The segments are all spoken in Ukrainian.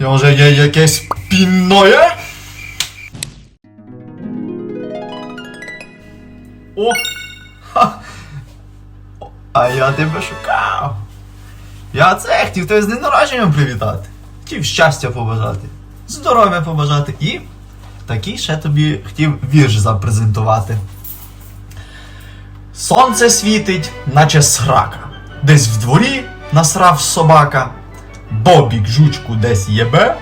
Я вже є якесь пінноє? О! Ха! А я тебе шукав. Я це хотів тебе з днем народження привітати. Хотів щастя побажати, здоров'я побажати і такий ще тобі хотів вірш запрезентувати. Сонце світить, наче срака. Десь в дворі насрав собака. Бобік жучку десь єбе.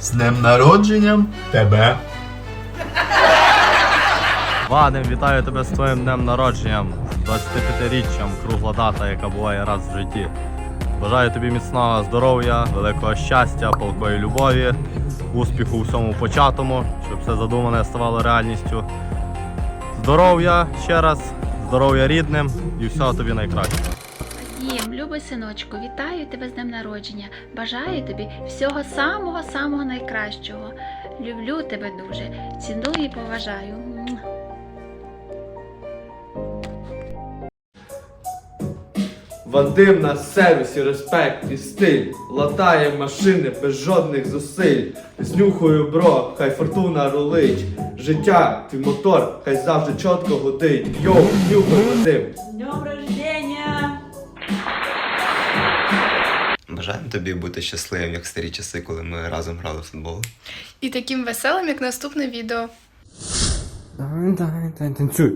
З днем народженням тебе. Вадим, вітаю тебе з твоїм днем народженням, 25-річчям, кругла дата, яка буває раз в житті. Бажаю тобі міцного здоров'я, великого щастя, палкої любові, успіху у всьому початому, щоб все задумане ставало реальністю. Здоров'я ще раз, здоров'я рідним і всього тобі найкращого. Любий синочку, вітаю тебе з днем народження. Бажаю тобі всього самого самого найкращого. Люблю тебе дуже, ціную і поважаю. Вадим на сервісі, респект і стиль. Латає машини без жодних зусиль. Знюхаю бро, хай фортуна рулить. Життя, твій мотор, хай завжди чітко годить. Йоу, нюхай Вадим. Днем Бажаємо тобі бути щасливим, як в старі часи, коли ми разом грали в футбол. І таким веселим, як наступне відео. Танцюй.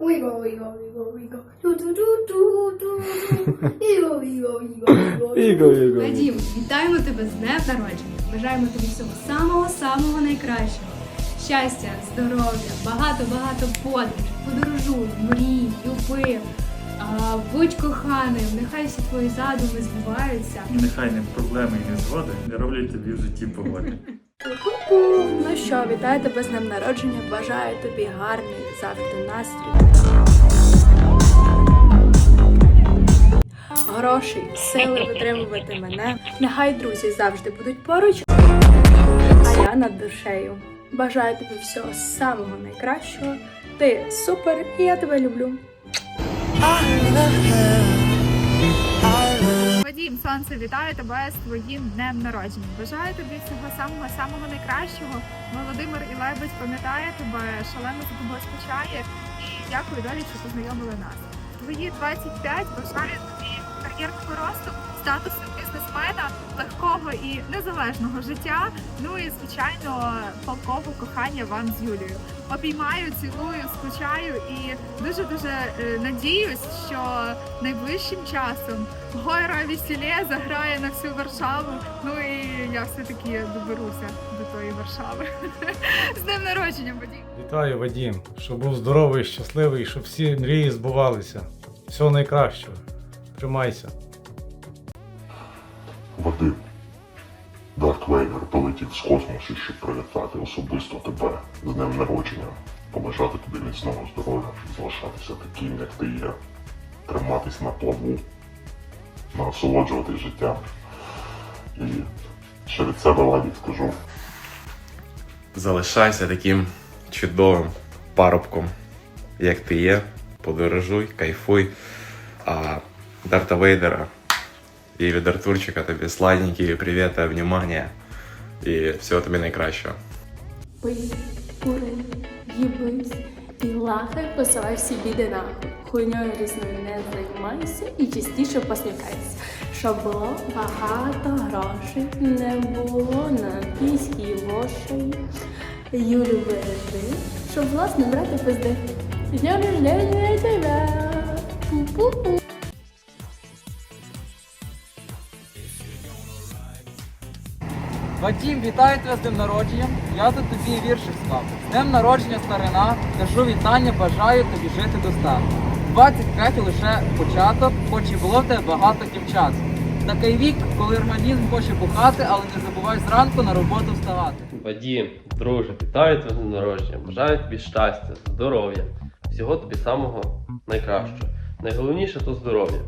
Wiggle, wiggle, wiggle, wiggle. Іго, іго. Вадім, вітаємо тебе з днем народження. Бажаємо тобі всього самого-самого найкращого. Щастя, здоров'я, багато-багато подорож, подорожуй, мрій, люби. А, будь коханим, нехай всі твої задуми збуваються. І нехай не проблеми і не згоди не роблять тобі в житті погоди. Ку-ку. Ну що, вітаю тебе з днем народження. Бажаю тобі гарний завжди настрій. Грошей, сили витримувати мене. Нехай друзі завжди будуть поруч, а я над душею. Бажаю тобі всього самого найкращого. Ти супер і я тебе люблю. Вадім, сонце, вітаю тебе з твоїм днем народження. Бажаю тобі всього самого самого найкращого. Володимир Ілебець пам'ятає тебе, шалено за тобою скучає. І дякую долі, що познайомили нас. Твої 25 бажаю тобі кар'єрного росту, статусу бізнесмена, легкого і незалежного життя. Ну і звичайно, полкового кохання вам з Юлією. Обіймаю, цілую, скучаю і дуже дуже надіюсь, що найближчим часом Гойра Весілє заграє на всю Варшаву. Ну і я все-таки доберуся до тої Варшави. З днем народження, Вадим! Вітаю, Вадім, щоб був здоровий, щасливий, щоб всі мрії збувалися. Всього найкращого. Тримайся. Вадим. Дарт Вейдер полетів з космосу, щоб привітати особисто тебе з днем народження, побажати тобі міцного здоров'я, залишатися таким, як ти є, триматись на плаву, насолоджуватись життям. І ще від себе Ладік скажу. Залишайся таким чудовим парубком, як ти є. Подорожуй, кайфуй. А Дарта Вейдера і від Артурчика тобі сладенький привіт внимання. І всього тобі найкращого. І лахай, посилай всі біди нахуй. Хуйньою різною не займайся і частіше посміхайся. Щоб було багато грошей, не було на піській вошей. Юлю бережи, щоб власне брати пизди. Днем рождения тебе! Пу-пу-пу! Вадим, вітаю тебе з днем народження. Я тут тобі віршик склав. З днем народження старина, кажу вітання, бажаю тобі жити до ста. 23 лише початок, хоч і було в тебе багато дівчат. Такий вік, коли організм хоче бухати, але не забувай зранку на роботу вставати. Вадім, друже, вітаю тебе з днем народження. Бажаю тобі щастя, здоров'я, всього тобі самого найкращого. Найголовніше то здоров'я.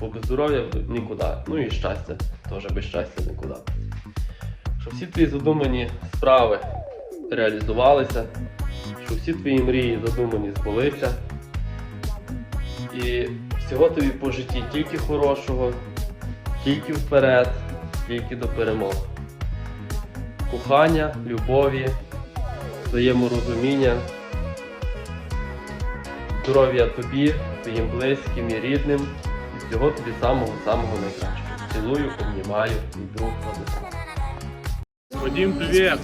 Бо без здоров'я нікуди. Ну і щастя, теж без щастя нікуди. Щоб всі твої задумані справи реалізувалися, щоб всі твої мрії задумані збулися. І всього тобі по житті тільки хорошого, тільки вперед, тільки до перемог. кохання, любові, взаєморозуміння, здоров'я тобі, твоїм близьким і рідним, і всього тобі самого-самого найкращого. Цілую, обнімаю, і друг Владислав. Вадім, привіт!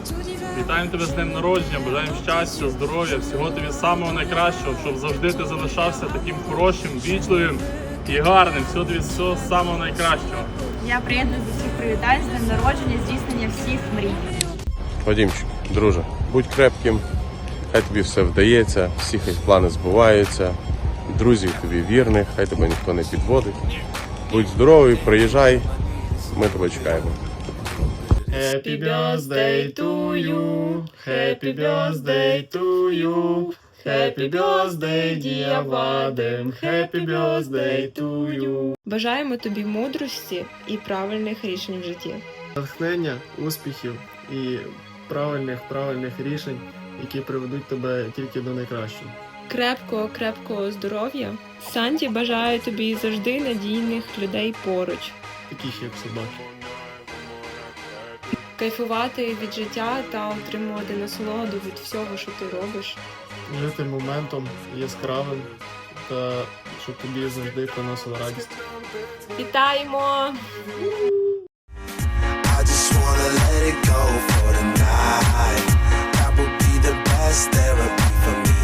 Вітаємо тебе з днем народження, бажаємо щастя, здоров'я, всього тобі самого найкращого, щоб завжди ти залишався таким хорошим, вічливим і гарним. Всього тобі всього самого найкращого. Я приєднуюсь до всіх привітань з днем народження, здійснення всіх мрій. Вадімчик, друже, будь крепким, хай тобі все вдається, всі хай плани збуваються, друзів тобі вірних, хай тебе ніхто не підводить. Будь здоровий, приїжджай, ми тебе чекаємо. Happy birthday to you, happy birthday to you, happy birthday, dear Vadim, happy birthday to you. Бажаємо тобі мудрості і правильних рішень в житті. Натхнення, успіхів і правильних правильних рішень, які приведуть тебе тільки до найкращого. Крепкого, крепкого здоров'я. Санті бажає тобі завжди надійних людей поруч. Таких як собаки. Кайфувати від життя та отримувати насолоду від всього, що ти робиш. Жити моментом яскравим та щоб тобі завжди приносило радість. Вітаємо! I just wanna let it go for tonight. That would be the best therapy for me.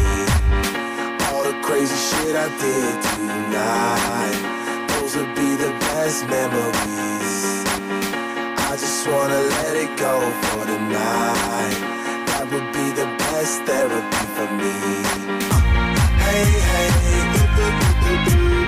All the crazy shit I did tonight. Those would be the best memories. I just wanna let it go for tonight. That would be the best therapy for me. Uh, hey, hey, ooh, ooh, ooh,